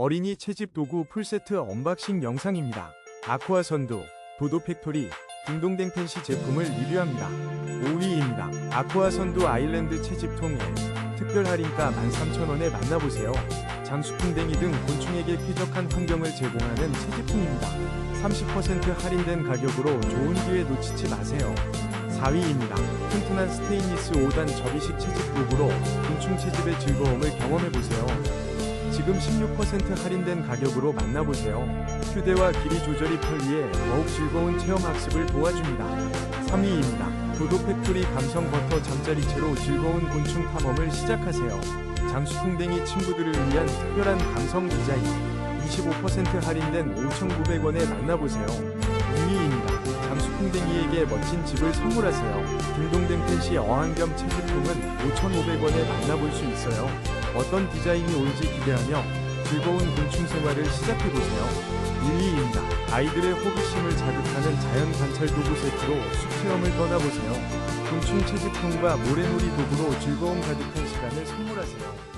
어린이 채집 도구 풀세트 언박싱 영상입니다. 아쿠아 선도, 도도 팩토리, 딩동댕 펜시 제품을 리뷰합니다. 5위입니다. 아쿠아 선도 아일랜드 채집통에 특별 할인가 13,000원에 만나보세요. 장수풍뎅이 등 곤충에게 쾌적한 환경을 제공하는 채집통입니다. 30% 할인된 가격으로 좋은 기회 놓치지 마세요. 4위입니다. 튼튼한 스테인리스 5단 접이식 채집 도구로 곤충 채집의 즐거움을 경험해보세요. 지금 16% 할인된 가격으로 만나보세요. 휴대와 길이 조절이 편리해 더욱 즐거운 체험 학습을 도와줍니다. 3위입니다. 도도 팩토리 감성 버터 잠자리채로 즐거운 곤충 탐험을 시작하세요. 장수풍뎅이 친구들을 위한 특별한 감성 디자인. 25% 할인된 5,900원에 만나보세요. 2위입니다. 장수풍뎅이에게 멋진 집을 선물하세요. 딩동댕 펜시 어항겸 채집통은 5,500원에 만나볼 수 있어요. 어떤 디자인이 올지 기대하며 즐거운 곤충 생활을 시작해보세요. 1위입니다. 아이들의 호기심을 자극하는 자연 관찰 도구 세트로 숲 체험을 떠나보세요. 곤충 채집통과 모래놀이 도구로 즐거움 가득한 시간을 선물하세요.